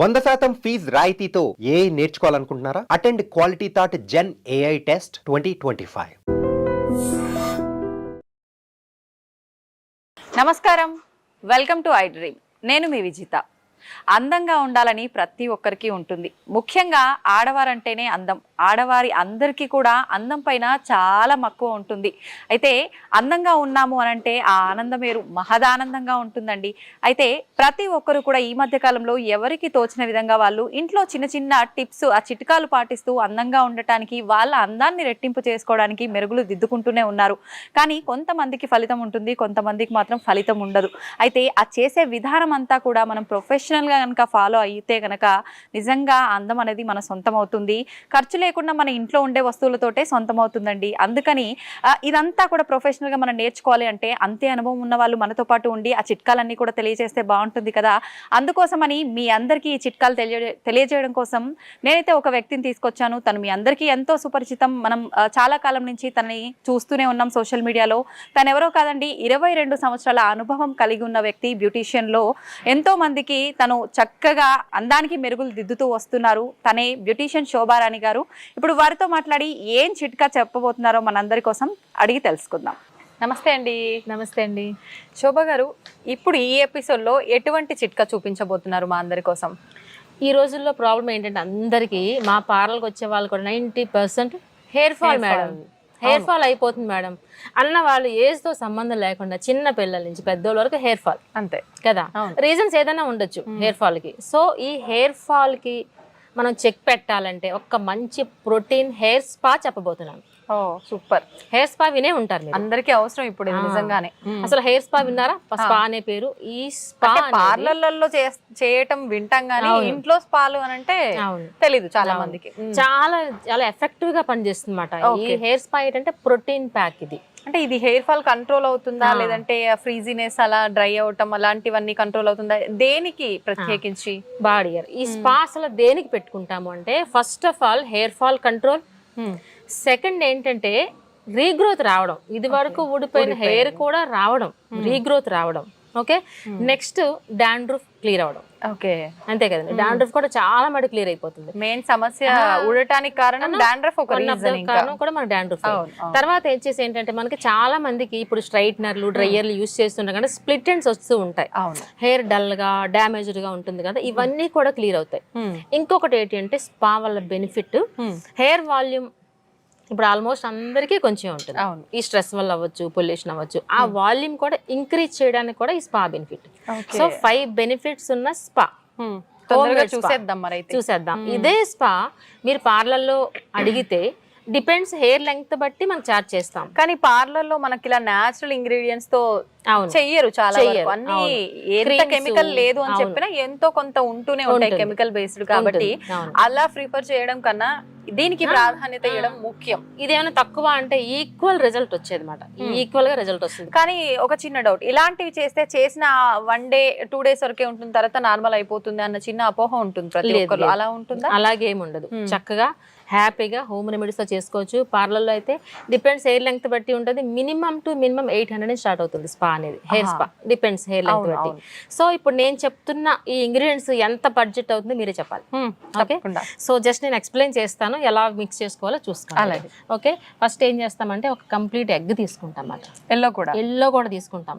వంద శాతం ఫీజ్ రాయితీతో ఏ నేర్చుకోవాలనుకుంటున్నారా? Attend Quality Thought gen AI test twenty twenty five. నమస్కారం. Welcome to I Dream. నేను మీ విజిత. అందంగా ఉండాలని ప్రతి ఒక్కరికి ఉంటుంది. ముఖ్యంగా ఆడవారంటేనే అందం. ఆడవారి అందరికీ కూడా అందం పైన చాలా మక్కువ ఉంటుంది. అయితే అందంగా ఉన్నాము అనంటే ఆ ఆనందం వేరు మహదానందంగా ఉంటుందండి. అయితే ప్రతి ఒక్కరు కూడా ఈ మధ్య కాలంలో ఎవరికి తోచిన విధంగా వాళ్ళు ఇంట్లో చిన్న చిన్న టిప్స్ ఆ చిట్కాలు పాటిస్తూ అందంగా ఉండటానికి వాళ్ళ అందాన్ని రెట్టింపు చేసుకోవడానికి మెరుగులు దిద్దుకుంటూనే ఉన్నారు. కానీ కొంతమందికి ఫలితం ఉంటుంది కొంతమందికి మాత్రం ఫలితం ఉండదు. అయితే ఆ చేసే విధానం అంతా కూడా మనం ప్రొఫెషనల్ ఇంటెన్షనల్గా కనుక ఫాలో అయితే కనుక నిజంగా అందం అనేది మన సొంతం అవుతుంది ఖర్చు లేకుండా మన ఇంట్లో ఉండే వస్తువులతోటే సొంతం అవుతుందండి అందుకని ఇదంతా కూడా ప్రొఫెషనల్గా మనం నేర్చుకోవాలి అంటే అంతే అనుభవం ఉన్న వాళ్ళు మనతో పాటు ఉండి ఆ చిట్కాలన్నీ కూడా తెలియజేస్తే బాగుంటుంది కదా. అందుకోసమని మీ అందరికీ ఈ చిట్కాలు తెలియ తెలియజేయడం కోసం నేనైతే ఒక వ్యక్తిని తీసుకొచ్చాను. తను మీ అందరికీ ఎంతో సుపరిచితం. మనం చాలా కాలం నుంచి తనని చూస్తూనే ఉన్నాం సోషల్ మీడియాలో తను ఎవరో కాదండి ఇరవై రెండు సంవత్సరాల అనుభవం కలిగి ఉన్న వ్యక్తి బ్యూటీషియన్లో ఎంతో మందికి తన చక్కగా అందానికి మెరుగులు దిద్దుతూ వస్తున్నారు. తనే బ్యూటీషియన్ శోభారాణి గారు. ఇప్పుడు వారితో మాట్లాడి ఏం చిట్కా చెప్పబోతున్నారో మనందరి కోసం అడిగి తెలుసుకుందాం. నమస్తే అండి. నమస్తే అండి. శోభ గారు ఇప్పుడు ఈ ఎపిసోడ్లో ఎటువంటి చిట్కా చూపించబోతున్నారు మా అందరి కోసం? ఈ రోజుల్లో ప్రాబ్లం ఏంటంటే అందరికీ మా పార్లర్కి వచ్చే వాళ్ళు కూడా ninety percent hair fall madam. Hair fall అయిపోతుంది మేడం. అన్న వాళ్ళు ఏజ్తో సంబంధం లేకుండా చిన్న పిల్లల నుంచి పెద్దోళ్ళ వరకు హెయిర్ ఫాల్ అంతే. కదా. రీజన్స్ ఏదైనా ఉండొచ్చు హెయిర్ ఫాల్కి. సో ఈ హెయిర్ ఫాల్కి మనం చెక్ పెట్టాలంటే ఒక మంచి ప్రోటీన్ హెయిర్ స్పా చెప్పబోతున్నాను. ఓ సూపర్. హెయిర్ స్పా వినే ఉంటారు అందరికీ అవసరం ఇప్పుడు. నిజంగానే. అసలు హెయిర్ స్పా విన్నారా? స్పా అనే పేరు. ఈ స్పా పార్లర్లలో చేయటం వింటాం గానీ అవును. ఇంట్లో స్పాలు అని అంటే తెలీదు చాలా. మందికి. చాలా చాలా ఎఫెక్టివ్గా పనిచేస్తుంది అనమాట ఈ. హెయిర్ స్పా ఏంటంటే ప్రోటీన్ ప్యాక్ ఇది. అంటే ఇది హెయిర్ ఫాల్ కంట్రోల్ అవుతుందా. లేదంటే ఫ్రీజినెస్ అలా డ్రై అవటం అలాంటివన్నీ కంట్రోల్ అవుతుందా? దేనికి ప్రత్యేకించి? బాడీ ఈ స్పా అసలు దేనికి పెట్టుకుంటాము అంటే first of all hair fall control. Second ఏంటంటే రీగ్రోత్ రావడం. ఇది వరకు ఊడిపోయిన హెయిర్ కూడా రావడం. రీగ్రోత్ రావడం. ఓకే? నెక్స్ట్ డాండ్రూఫ్ క్లియర్ అవడం. ఓకే. అంతే కదండి. డాండ్రూఫ్ కూడా చాలా మటు క్లియర్ అయిపోతుంది. మెయిన్ సమస్య ఊడటానికి కారణం డాండ్రఫ్ ఒక కారణం కూడా మన డాండ్రూఫ్. తర్వాత వచ్చేసి ఏంటంటే మనకి చాలా మందికి ఇప్పుడు స్ట్రైట్నర్లు డ్రైయర్లు యూస్ కానీ స్ప్లిట్ ఎండ్స్ వస్తూ ఉంటాయి. హెయిర్ డల్గా డ్యామేజ్డ్గా ఉంటుంది కదా ఇవన్నీ కూడా క్లియర్ అవుతాయి. ఇంకొకటి ఏంటి అంటే స్పా వల్ల బెనిఫిట్. హెయిర్ వాల్యూమ్ ఇప్పుడు ఆల్మోస్ట్ అందరికీ కొంచెం ఉంటుంది. అవును. ఈ స్ట్రెస్ వల్ల అవ్వచ్చు పొల్యూషన్ అవ్వచ్చు. ఆ వాల్యూమ్ కూడా ఇంక్రీజ్ చేయడానికి కూడా ఈ spa benefit. So five benefits ఉన్న స్పా. Hmm. చూసేద్దాం మరి చూసేద్దాం. ఇదే స్పా మీరు పార్లర్లో అడిగితే డిపెండ్స్ హెయిర్ లెంగ్త్ బట్టి మనం చార్జ్ చేస్తాం. కానీ పార్లర్లో మనకి ఇలా నేచురల్ ఇంగ్రీడియంట్స్తో చెయ్యరు చాలా అన్ని. ఎంత కెమికల్ లేదు అని. చెప్పినా ఎంతో కొంత ఉంటూనే ఉంటాయి. కెమికల్ బేస్డ్ కాబట్టి. అలా ప్రిఫర్ చేయడం కన్నా దీనికి ప్రాధాన్యత ఇవ్వడం ముఖ్యం. ఇదేమైనా తక్కువ అంటే ఈక్వల్ రిజల్ట్ వచ్చేది అనమాట ఈక్వల్గా రిజల్ట్ వస్తుంది. కానీ ఒక చిన్న డౌట్ ఇలాంటివి చేస్తే చేసిన వన్ డే టూ డేస్ వరకే ఉంటుంది తర్వాత నార్మల్ అయిపోతుంది అన్న చిన్న అపోహ ఉంటుంది ప్రతి ఒక్కరు. అలా ఉంటుందా? అలాగే ఉండదు. చక్కగా హ్యాపీగా హోమ్ రెమెడీస్తో చేసుకోవచ్చు. పార్లర్లో అయితే డిపెండ్స్ హెయిర్ లెంగ్త్ బట్టి ఉంటుంది. Minimum to minimum eight hundred start అవుతుంది స్పా అనేది. Hair. Spa depends hair length బట్టి. సో ఇప్పుడు నేను చెప్తున్న ఈ ఇంగ్రీడియంట్స్ ఎంత బడ్జెట్ అవుతుందో మీరే చెప్పాలి. ఓకే? సో జస్ట్ నేను ఎక్స్ప్లెయిన్ చేస్తాను ఎలా మిక్స్ చేసుకోవాలో చూస్తాను అలాగే. ఓకే? ఫస్ట్ ఏం చేస్తామంటే ఒక కంప్లీట్ ఎగ్ తీసుకుంటాం అన్నమాట ఎల్లో కూడా? ఎల్లో కూడా తీసుకుంటాం.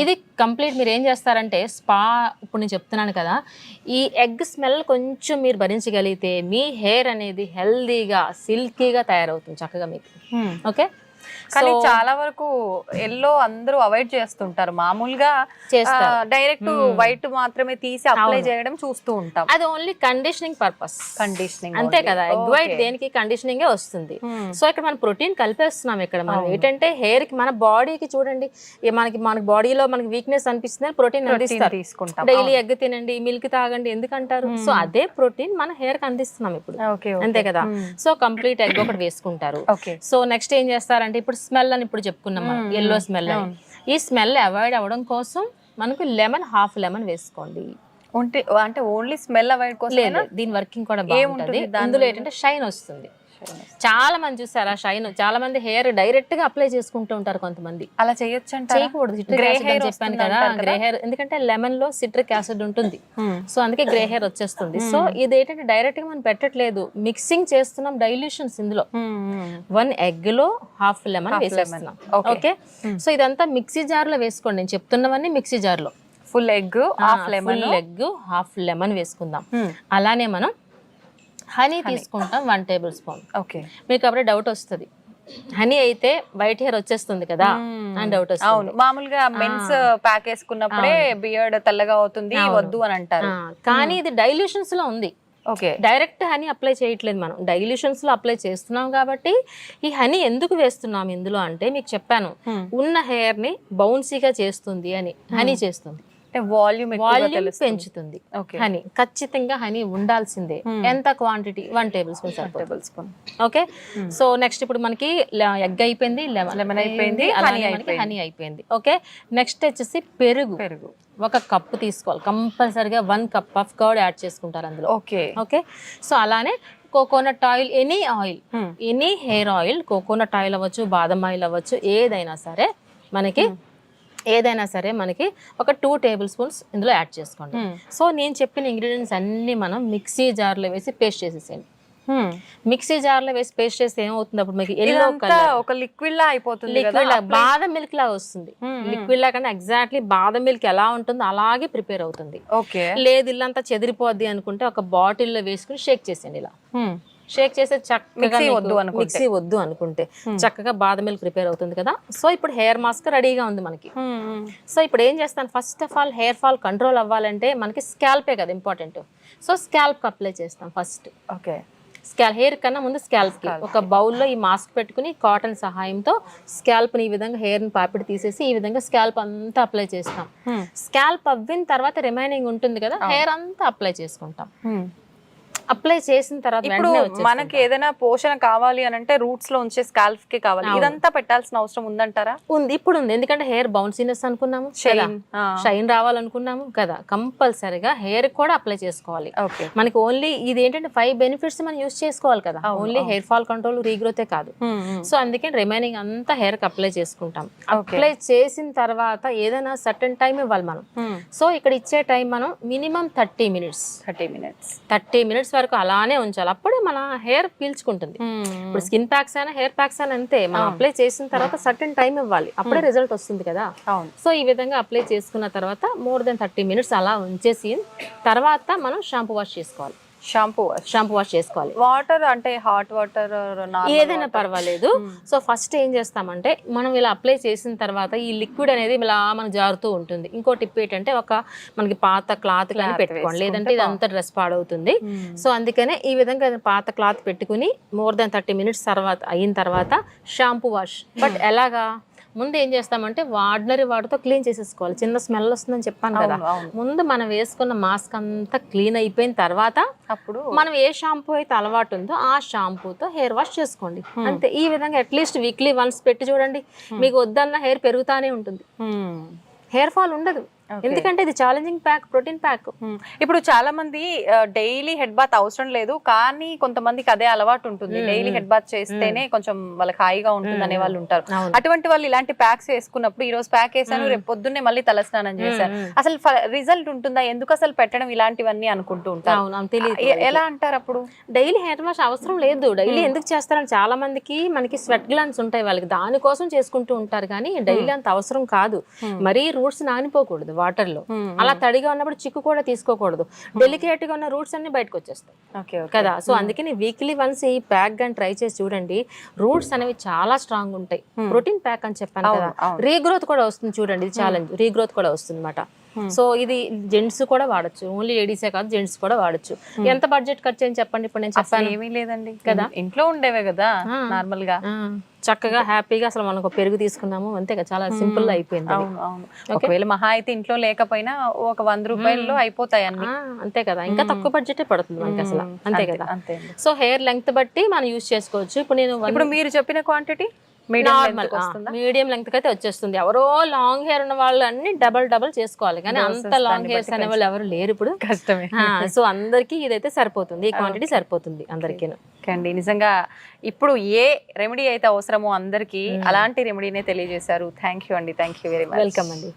ఇది కంప్లీట్ మీరు ఏం చేస్తారంటే స్పా ఇప్పుడు నేను చెప్తున్నాను కదా ఈ ఎగ్ స్మెల్ కొంచెం మీరు భరించగలిగితే మీ హెయిర్ అనేది హెల్దీగా సిల్కీగా తయారవుతుంది చక్కగా మీకు. ఓకే కానీ చాలా వరకు ఎల్లో అందరూ అవాయిడ్ చేస్తుంటారు. మామూలుగా చేస్తారు. డైరెక్ట్ వైట్ మాత్రమే తీసి అప్లై. చేయడం చూస్తూ ఉంటాం. అది ఓన్లీ కండిషనింగ్ పర్పస్ కండిషనింగ్ అంతే కదా. ఎగ్ వైట్ దేనికి కండిషనింగ్ వస్తుంది? సో ఇక్కడ మనం ప్రోటీన్ కలిపేస్తున్నాం ఇక్కడ మనం. ఏంటంటే హెయిర్కి మన బాడీకి చూడండి మనకి మనకి బాడీలో మనకి వీక్నెస్ అనిపిస్తుంది ప్రోటీన్ తీసుకుంటాం. డైలీ ఎగ్ తినండి మిల్క్ తాగండి ఎందుకు అంటారు సో అదే ప్రోటీన్ మన హెయిర్కి అందిస్తున్నాం ఇప్పుడు. అంతే కదా? సో కంప్లీట్ ఎగ్ ఒకటి వేసుకుంటారు. సో నెక్స్ట్ ఏం చేస్తారంటే ఇప్పుడు స్మెల్ అని ఇప్పుడు చెప్పుకున్నాం మనం ఎల్లో స్మెల్ అని. ఈ స్మెల్ అవాయిడ్ అవ్వడం కోసం మనకు లెమన్ హాఫ్ లెమన్ వేసుకోండి. అంటే ఓన్లీ స్మెల్ అవాయిడ్ కోసం దీని వర్కింగ్ కూడా బాగుంటుంది. ఇందులో ఏంటంటే షైన్ వస్తుంది. చాలా మంది చూసారా షైన్ చాలా మంది హెయిర్ డైరెక్ట్గా అప్లై చేసుకుంటూ ఉంటారు కొంతమంది. అలా చేయొచ్చు చేయకూడదు సిట్రిక్ యాసిడ్ చెప్పాను కదా? గ్రే హెయిర్ ఎందుకంటే లెమన్లో సిట్రిక్ యాసిడ్ ఉంటుంది. సో అందుకే గ్రే హెయిర్ వచ్చేస్తుంది. సో ఇది ఏంటంటే డైరెక్ట్గా మనం పెట్టట్లేదు. మిక్సింగ్ చేస్తున్నాం డైల్యూషన్స్ ఇందులో. వన్ ఎగ్లో హాఫ్ లెమన్ వేసేస్తున్నాం. ఓకే సో ఇదంతా మిక్సీ జార్లో వేసుకోండి. నేను చెప్తున్నవన్నీ మిక్సీ జార్లో. Full egg half lemon egg half lemon వేసుకుందాం. అలానే మనం హనీ తీసుకుంటాం వన్ టేబుల్ స్పూన్. ఓకే. మీకు అప్పుడే డౌట్ వస్తుంది. హనీ అయితే వైట్ హెయిర్ వచ్చేస్తుంది కదా అని డౌట్ వస్తుంది. అవును. మామూలుగా మెన్స్ ప్యాక్ వేసుకున్నప్పుడే బియర్డ్ తెల్లగా అవుతుంది వద్దు అని అంటారు. కానీ ఇది డైల్యూషన్స్లో ఉంది. ఓకే. డైరెక్ట్ హనీ అప్లై చేయట్లేదు మనం. డైల్యూషన్స్లో అప్లై చేస్తున్నాం కాబట్టి ఈ హనీ ఎందుకు వేస్తున్నాం ఇందులో అంటే మీకు చెప్పాను. ఉన్న హెయిర్ని బౌన్సీగా చేస్తుంది అని. హనీ చేస్తుంది. అంటే వాల్యూమ్ వాల్యూమ్ పెంచుతుంది. ఓకే హనీ ఖచ్చితంగా హనీ ఉండాల్సిందే. ఎంత quantity one tablespoon tablespoon okay so next ఇప్పుడు మనకి ఎగ్ అయిపోయింది లెమన్ అయిపోయింది, హనీ అయిపోయింది. ఓకే నెక్స్ట్ వచ్చేసి పెరుగు. పెరుగు. ఒక కప్పు తీసుకోవాలి. కంపల్సరిగా one cup of curd add చేసుకుంటారు అందులో. ఓకే ఓకే సో అలానే coconut oil any oil Hmm. Any hair oil coconut oil అవ్వచ్చు బాదం ఆయిల్ అవ్వచ్చు ఏదైనా సరే మనకి ఏదైనా సరే మనకి ఒక టూ టేబుల్ స్పూన్స్ ఇందులో యాడ్ చేసుకోండి. సో నేను చెప్పిన ఇంగ్రీడియంట్స్ అన్ని మనం మిక్సీ జార్లో వేసి పేస్ట్ చేసేసేయండి. మిక్సీ జార్లో వేసి పేస్ట్ చేస్తే ఏమవుతుంది అప్పుడు మీకు ఎల్లో ఒక లిక్విడ్ లా అయిపోతుంది లిక్విడ్ బాదం మిల్క్ లా వస్తుంది. లిక్విడ్ లా కన్నా ఎగ్జాక్ట్లీ బాదం మిల్క్ ఎలా ఉంటుందో అలాగే ప్రిపేర్ అవుతుంది. ఓకే లేదు ఇల్లంతా చెదిరిపోద్ది అనుకుంటే ఒక బాటిల్లో వేసుకుని షేక్ చేసేయండి ఇలా. షేక్ చేస్తే చక్కగా వద్దు అనుకుంటే. మిక్సీ వద్దు అనుకుంటే చక్కగా బాదం మిల్క్ ప్రిపేర్ అవుతుంది కదా. సో ఇప్పుడు హెయిర్ మాస్క్ రెడీగా ఉంది మనకి. సో ఇప్పుడు ఏం చేస్తాను? First of all hair fall control అవ్వాలంటే మనకి స్కాల్పే కదా ఇంపార్టెంట్ సో స్కాల్ప్ అప్లై చేస్తాం ఫస్ట్ ఓకే స్కాల్ హెయిర్ కన్నా ముందు స్కాల్ప్కి. ఒక బౌల్లో ఈ మాస్క్ పెట్టుకుని కాటన్ సహాయంతో స్కాల్ప్ని ఈ విధంగా హెయిర్ని పాపిడి తీసేసి ఈ విధంగా స్కాల్ప్ అంతా అప్లై చేస్తాం. స్కాల్ప్ అవ్విన తర్వాత రిమైనింగ్ ఉంటుంది కదా హెయిర్ అంతా అప్లై చేసుకుంటాం. అప్లై చేసిన తర్వాత ఇప్పుడు. మనకి ఏదైనా పోషణ కావాలి అని అంటే రూట్స్లో ఉంచే స్కాల్ఫ్కి కావాలి. ఇదంతా పెట్టాల్సిన అవసరం ఉందంటారా? ఉంది. ఇప్పుడు ఉంది ఎందుకంటే హెయిర్ బౌన్సీనెస్ అనుకున్నాము ఆ. షైన్ రావాలనుకున్నాము కదా. కంపల్సరిగా హెయిర్ కూడా అప్లై చేసుకోవాలి. ఓకే మనకి ఓన్లీ ఇది ఏంటంటే ఫైవ్ బెనిఫిట్స్ మనం యూస్ చేసుకోవాలి కదా. ఓన్లీ హెయిర్ ఫాల్ కంట్రోల్ రీగ్రోతే కాదు. సో అందుకే రిమైనింగ్ అంతా హెయిర్కి అప్లై చేసుకుంటాం. అప్లై చేసిన తర్వాత ఏదైనా సర్టన్ టైం ఇవ్వాలి మనం. సో ఇక్కడ ఇచ్చే టైం మనం minimum thirty minutes thirty minutes thirty minutes వరకు అలానే ఉంచాలి. అప్పుడే మన హెయిర్ పీల్చుకుంటుంది. ఇప్పుడు స్కిన్ ప్యాక్స్ అయినా హెయిర్ ప్యాక్స్ అయినా అంతే. మనం అప్లై చేసిన తర్వాత సర్టన్ టైం ఇవ్వాలి. అప్పుడే రిజల్ట్ వస్తుంది కదా. సో ఈ విధంగా అప్లై చేసుకున్న తర్వాత మోర్ దెన్ థర్టీ మినిట్స్ అలా ఉంచేసి తర్వాత మనం షాంపూ వాష్ చేసుకోవాలి. షాంపూ షాంపూ వాష్ చేసుకోవాలి. వాటర్ అంటే హాట్ వాటర్ ఏదైనా పర్వాలేదు. సో ఫస్ట్ ఏం చేస్తామంటే మనం ఇలా అప్లై చేసిన తర్వాత ఈ లిక్విడ్ అనేది ఇలా మనకు జారుతూ ఉంటుంది. ఇంకో టిప్ ఏంటంటే ఒక మనకి పాత క్లాత్ కానీ పెట్టుకోండి లేదంటే ఇదంతా డ్రెస్ పాడవుతుంది. సో అందుకనే ఈ విధంగా పాత క్లాత్ పెట్టుకుని మోర్ దెన్ థర్టీ మినిట్స్ తర్వాత అయిన తర్వాత షాంపూ వాష్. బట్ ఎలాగా? ముందు ఏం చేస్తామంటే ఆర్డినరీ వాటర్తో క్లీన్ చేసేసుకోవాలి. చిన్న స్మెల్ వస్తుందని చెప్పాను కదా. ముందు మనం వేసుకున్న మాస్క్ అంతా క్లీన్ అయిపోయిన తర్వాత అప్పుడు మనం ఏ షాంపూ అయితే అలవాటు ఉందో ఆ షాంపూతో హెయిర్ వాష్ చేసుకోండి. అంతే. ఈ విధంగా అట్లీస్ట్ వీక్లీ వన్స్ పెట్టి చూడండి. మీకు వద్దన్న హెయిర్ పెరుగుతానే ఉంటుంది. హెయిర్ ఫాల్ ఉండదు. ఎందుకంటే ఇది ఛాలెంజింగ్ ప్యాక్ ప్రోటీన్ ప్యాక్. ఇప్పుడు చాలా మంది డైలీ హెడ్ బాత్ అవసరం లేదు కానీ కొంతమందికి అదే అలవాటు ఉంటుంది. డైలీ హెడ్ బాత్ చేస్తేనే కొంచెం వాళ్ళకి హాయిగా ఉంటుంది అనే వాళ్ళు ఉంటారు. అటువంటి వాళ్ళు ఇలాంటి ప్యాక్స్ వేసుకున్నప్పుడు ఈ రోజు ప్యాక్ వేసాను రేపు పొద్దున్నే మళ్ళీ తలస్నానం చేశాను. అసలు రిజల్ట్ ఉంటుందా? ఎందుకు అసలు పెట్టడం ఇలాంటివన్నీ అనుకుంటూ ఉంటారు. ఎలా అంటారు అప్పుడు? డైలీ హెయిర్ వాష్ అవసరం లేదు. డైలీ ఎందుకు చేస్తారని చాలా మందికి మనకి స్వెట్ గ్లాన్స్ ఉంటాయి వాళ్ళకి. దానికోసం చేసుకుంటూ ఉంటారు కానీ డైలీ అంత అవసరం కాదు. మరీ రూట్స్ నానిపోకూడదు. వాటర్లో అలా తడిగా ఉన్నప్పుడు చిక్కు కూడా తీసుకోకూడదు. డెలికేట్గా ఉన్న రూట్స్ అన్ని బయటకు వచ్చేస్తాయి కదా? సో అందుకని వీక్లీ వన్స్ ఈ ప్యాక్ గాని ట్రై చేసి చూడండి. రూట్స్ అనేవి చాలా స్ట్రాంగ్ ఉంటాయి. ప్రోటీన్ ప్యాక్ అని చెప్పాను కదా? రీగ్రోత్ కూడా వస్తుంది చూడండి ఇది ఛాలెంజ్. రీగ్రోత్ కూడా వస్తుంది అనమాట సో ఇది జెంట్స్ కూడా వాడచ్చు. ఓన్లీ లేడీసే కాదు జెంట్స్ కూడా వాడచ్చు. ఎంత బడ్జెట్ ఖర్చు అని చెప్పండి ఇప్పుడు నేను చెప్పాను. ఏమీ లేదండి. కదా? ఇంట్లో ఉండేవే కదా నార్మల్గా చక్కగా హ్యాపీగా అసలు మనం ఒక పెరుగు తీసుకున్నాము. అంతే కదా చాలా సింపుల్ అయిపోయింది. అవును అవును. ఒకవేళ మహా అయితే ఇంట్లో లేకపోయినా ఒక వంద రూపాయల్లో అయిపోతాయి అన్ని. అంతే కదా. ఇంకా తక్కువ బడ్జెటే పడుతుంది మనకి అసలు. అంతే కదా. అంతే సో హెయిర్ లెంగ్త్ బట్టి మనం యూస్ చేసుకోవచ్చు. ఇప్పుడు నేను ఇప్పుడు మీరు చెప్పిన క్వాంటిటీ నార్మల్? మీడియం లెంగ్త్ అయితే వచ్చేస్తుంది. ఎవరో లాంగ్ హెయిర్ ఉన్న వాళ్ళు అన్ని డబల్ డబల్ చేసుకోవాలి. కానీ అంత లాంగ్ హెయిర్స్ అనే వాళ్ళు ఎవరు లేరు ఇప్పుడు. కష్టమే. సో అందరికి ఇదైతే సరిపోతుంది. ఈ క్వాంటిటీ సరిపోతుంది అందరికీ అండి నిజంగా ఇప్పుడు ఏ రెమెడీ అయితే అవసరమో అందరికీ అలాంటి రెమెడీనే తెలియజేశారు. థ్యాంక్ యూ అండి. Thank you very much welcome అండి.